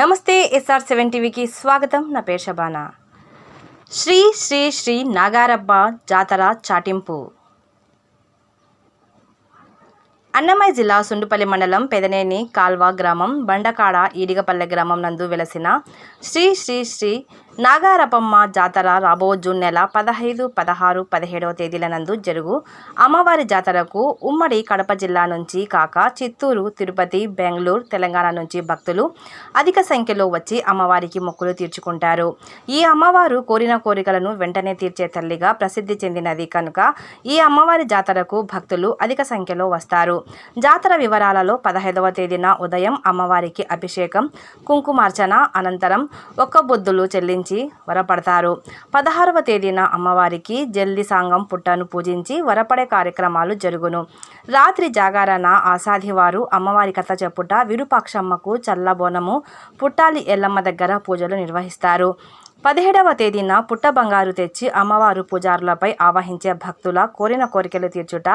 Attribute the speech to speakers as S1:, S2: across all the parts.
S1: నమస్తే SR seven టీవీకి స్వాగతం. నా పేరు శబానా. శ్రీ శ్రీ శ్రీ నాగారబ్బ జాతర చాటింపు. అన్నమయ్య జిల్లా సుండుపల్లి మండలం పెదనేని కాల్వ గ్రామం బండకాడ ఈడిగపల్లె గ్రామం నందు వెలసిన శ్రీ శ్రీ శ్రీ నాగారపమ్మ జాతర రాబో జూన్ నెల పదహైదు పదహారు పదిహేడవ తేదీల నందు జరుగు. అమ్మవారి జాతరకు ఉమ్మడి కడప జిల్లా నుంచి కాక చిత్తూరు తిరుపతి బెంగళూరు తెలంగాణ నుంచి భక్తులు అధిక సంఖ్యలో వచ్చి అమ్మవారికి మొక్కులు తీర్చుకుంటారు. ఈ అమ్మవారు కోరిన కోరికలను వెంటనే తీర్చే తల్లిగా ప్రసిద్ధి చెందినది కనుక ఈ అమ్మవారి జాతరకు భక్తులు అధిక సంఖ్యలో వస్తారు. జాతర వివరాలలో పదహైదవ తేదీన ఉదయం అమ్మవారికి అభిషేకం కుంకుమార్చన అనంతరం ఒక్క బొద్దులు చెల్లించి వరపడతారు. పదహారవ తేదీన అమ్మవారికి జల్లి సాంగం పుట్టను పూజించి వరపడే కార్యక్రమాలు జరుగును. రాత్రి జాగారణ ఆసాధివారు అమ్మవారి కథ చెప్పుట విరూపాక్షమ్మకు చల్లబోనము పుట్టాలి ఎల్లమ్మ దగ్గర పూజలు నిర్వహిస్తారు. పదిహేడవ తేదీన పుట్ట బంగారు తెచ్చి అమ్మవారు పూజారులపై ఆవహించే భక్తుల కోరిన కోరికలు తీర్చుట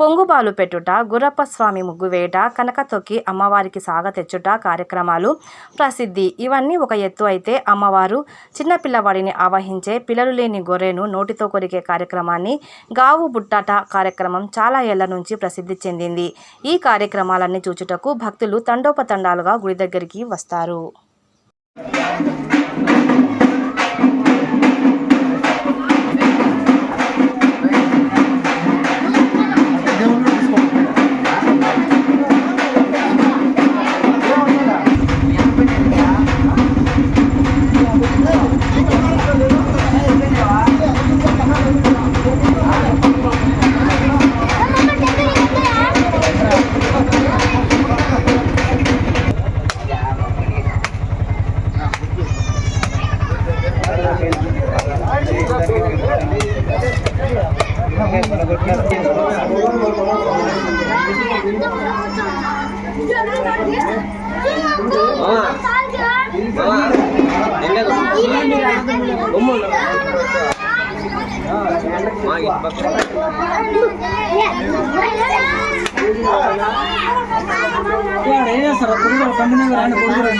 S1: పొంగుబాలు పెట్టుట గుర్రప్ప స్వామి ముగ్గు వేయట కనక తొక్కి అమ్మవారికి సాగ తెచ్చుట కార్యక్రమాలు ప్రసిద్ధి. ఇవన్నీ ఒక ఎత్తు అయితే అమ్మవారు చిన్నపిల్లవాడిని ఆవహించే పిల్లలు లేని గొర్రెను నోటితో కొరికే కార్యక్రమాన్ని గావు బుట్టాట కార్యక్రమం చాలా ఏళ్ళ నుంచి ప్రసిద్ధి చెందింది. ఈ కార్యక్రమాలన్నీ చూచుటకు భక్తులు తండోపతండాలుగా గుడి దగ్గరికి వస్తారు.
S2: ಸರ್ ಕೊಡ್ತಾರೆ ಬಂದಿನಾಗ ಕೊಡ್ತಾರೆ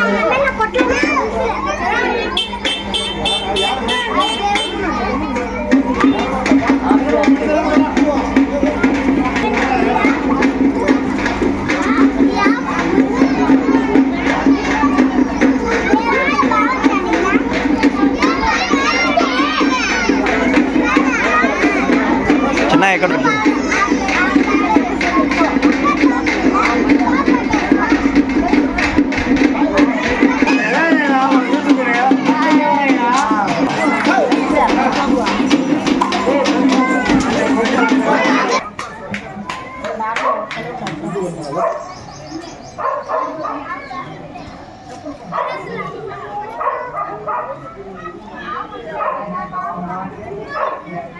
S3: అన్నయ్య ఎక్కడ Thank you.